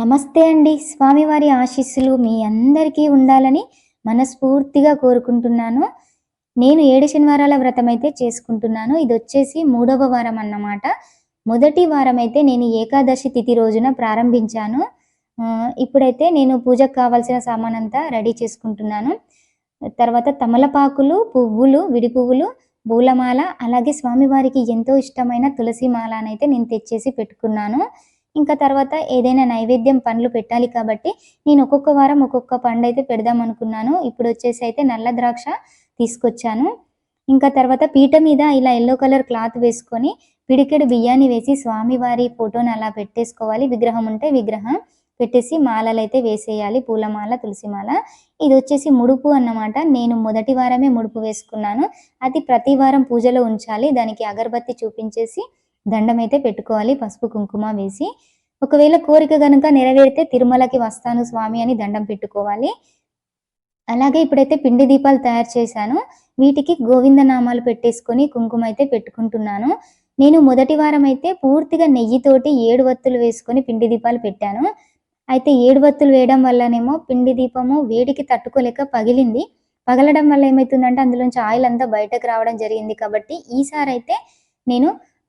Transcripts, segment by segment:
నమస్తే అండి. స్వామివారి ఆశీస్సులు మీ అందరికీ ఉండాలని మనస్ఫూర్తిగా కోరుకుంటున్నాను. నేను ఏడు శనివారాల వ్రతం అయితే చేసుకుంటున్నాను. ఇది వచ్చేసి మూడవ వారం అన్నమాట. మొదటి వారం అయితే నేను ఏకాదశి తిథి రోజున ప్రారంభించాను. ఇప్పుడైతే నేను పూజకు కావాల్సిన సామాన్ అంతా రెడీ చేసుకుంటున్నాను. తర్వాత తమలపాకులు పువ్వులు విడి పువ్వులు పూలమాల అలాగే స్వామివారికి ఎంతో ఇష్టమైన తులసి మాల అయితే నేను తెచ్చేసి పెట్టుకున్నాను. ఇంకా తర్వాత ఏదైనా నైవేద్యం పండ్లు పెట్టాలి కాబట్టి నేను ఒక్కొక్క వారం ఒక్కొక్క పండు అయితే పెడదాం అనుకున్నాను. ఇప్పుడు వచ్చేసి అయితే నల్ల ద్రాక్ష తీసుకొచ్చాను. ఇంకా తర్వాత పీట మీద ఇలా ఎల్లో కలర్ క్లాత్ వేసుకొని పిడికెడు బియ్యాన్ని వేసి స్వామివారి ఫోటోని అలా పెట్టేసుకోవాలి. విగ్రహం ఉంటే విగ్రహం పెట్టేసి మాలలు అయితే వేసేయాలి. పూలమాల తులసి మాల ఇది వచ్చేసి ముడుపు అన్నమాట. నేను మొదటి వారమే ముడుపు వేసుకున్నాను. అది ప్రతి వారం పూజలో ఉంచాలి. దానికి అగరబత్తి చూపించేసి దండం అయితే పెట్టుకోవాలి. పసుపు కుంకుమ వేసి ఒకవేళ కోరిక గనుక నెరవేరితే తిరుమలకి వస్తాను స్వామి అని దండం పెట్టుకోవాలి. అలాగే ఇప్పుడైతే పిండి దీపాలు తయారు చేశాను. వీటికి గోవింద నామాలు పెట్టేసుకొని కుంకుమ అయితే పెట్టుకుంటున్నాను. నేను మొదటి వారం అయితే పూర్తిగా నెయ్యితోటి ఏడు వత్తులు వేసుకొని పిండి దీపాలు పెట్టాను. అయితే ఏడు వత్తులు వేయడం వల్లనేమో పిండి దీపము వేడికి తట్టుకోలేక పగిలింది. పగలడం వల్ల ఏమవుతుందంటే అందులోంచి ఆయిల్ అంతా బయటకు రావడం జరిగింది కాబట్టి ఈసారి అయితే నేను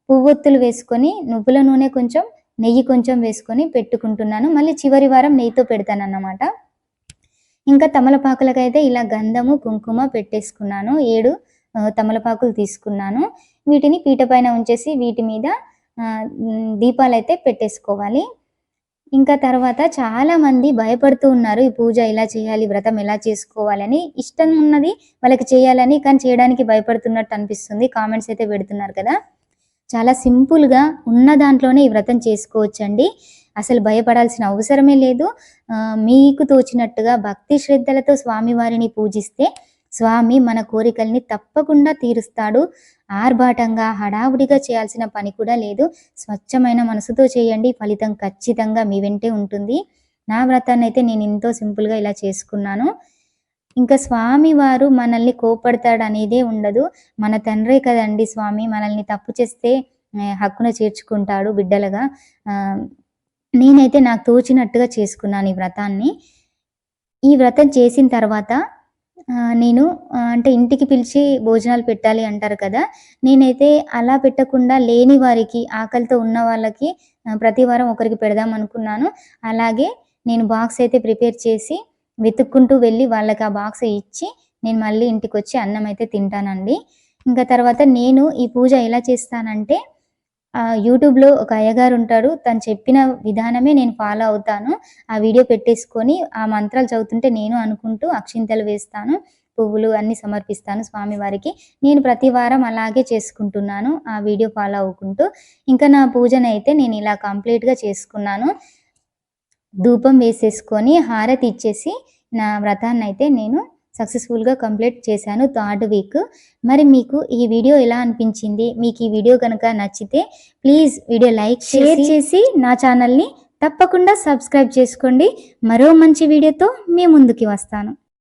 పువ్వొత్తులు వేసుకొని నువ్వుల నూనె కొంచెం నెయ్యి కొంచెం వేసుకొని పెట్టుకుంటున్నాను. మళ్ళీ చివరి వారం నెయ్యితో పెడతాను అన్నమాట ఇంకా తమలపాకులకైతే ఇలా గంధము కుంకుమ పెట్టేసుకున్నాను. ఏడు తమలపాకులు తీసుకున్నాను. వీటిని పీట పైన ఉంచేసి వీటి మీద దీపాలు అయితే పెట్టేసుకోవాలి. ఇంకా తర్వాత చాలా మంది భయపడుతూ ఉన్నారు ఈ పూజ ఇలా చేయాలి? వ్రతం ఎలా చేసుకోవాలని? ఇష్టం ఉన్నది వాళ్ళకి చేయాలని కానీ చేయడానికి భయపడుతున్నట్టు అనిపిస్తుంది. కామెంట్స్ అయితే పెడుతున్నారు కదా. చాలా సింపుల్గా ఉన్న దాంట్లోనే ఈ వ్రతం చేసుకోవచ్చండి. అసలు భయపడాల్సిన అవసరమే లేదు. మీకు తోచినట్టుగా భక్తి శ్రద్ధలతో స్వామివారిని పూజిస్తే స్వామి మన కోరికల్ని తప్పకుండా తీరుస్తాడు. ఆర్భాటంగా హడావుడిగా చేయాల్సిన పని కూడా లేదు. స్వచ్ఛమైన మనసుతో చేయండి. ఫలితం ఖచ్చితంగా మీ వెంటే ఉంటుంది. నా వ్రతాన్ని అయితే నేను ఎంతో సింపుల్గా ఇలా చేసుకున్నాను. ఇంకా స్వామి వారు మనల్ని కోపడతాడు అనేదే ఉండదు. మన తండ్రే కదండి స్వామి. మనల్ని తప్పు చేస్తే హక్కున చేర్చుకుంటాడు బిడ్డలుగా. నేనైతే నాకు తోచినట్టుగా చేసుకున్నాను ఈ వ్రతాన్ని. ఈ వ్రతం చేసిన తర్వాత నేను అంటే ఇంటికి పిలిచి భోజనాలు పెట్టాలి అంటారు కదా. నేనైతే అలా పెట్టకుండా లేని వారికి ఆకలితో ఉన్న వాళ్ళకి ప్రతి వారం ఒకరికి పెడదాం అనుకున్నాను. అలాగే నేను బాక్స్ అయితే ప్రిపేర్ చేసి వెతుక్కుంటూ వెళ్ళి వాళ్ళకి ఆ బాక్స్ ఇచ్చి నేను మళ్ళీ ఇంటికి వచ్చి అన్నం అయితే తింటానండి. ఇంకా తర్వాత నేను ఈ పూజ ఎలా చేస్తానంటే యూట్యూబ్లో ఒక అయ్యగారు ఉంటాడు. తను చెప్పిన విధానమే నేను ఫాలో అవుతాను. ఆ వీడియో పెట్టేసుకొని ఆ మంత్రాలు చదువుతుంటే నేను అనుకుంటూ అక్షింతలు వేస్తాను. పువ్వులు అన్ని సమర్పిస్తాను స్వామివారికి నేను ప్రతి వారం అలాగే చేసుకుంటున్నాను ఆ వీడియో ఫాలో అవ్వుకుంటూ. ఇంకా నా పూజను అయితే నేను ఇలా కంప్లీట్గా చేసుకున్నాను. ధూపం వేసేసుకొని హారతి ఇచ్చేసి నా వ్రతాన్ని అయితే నేను సక్సెస్ఫుల్గా కంప్లీట్ చేశాను థర్డ్ వీక్. మరి మీకు ఈ వీడియో ఎలా అనిపించింది? మీకు ఈ వీడియో కనుక నచ్చితే ప్లీజ్ వీడియో లైక్ షేర్ చేసి నా ఛానల్ని తప్పకుండా సబ్స్క్రైబ్ చేసుకోండి. మరో మంచి వీడియోతో మీ ముందుకి వస్తాను.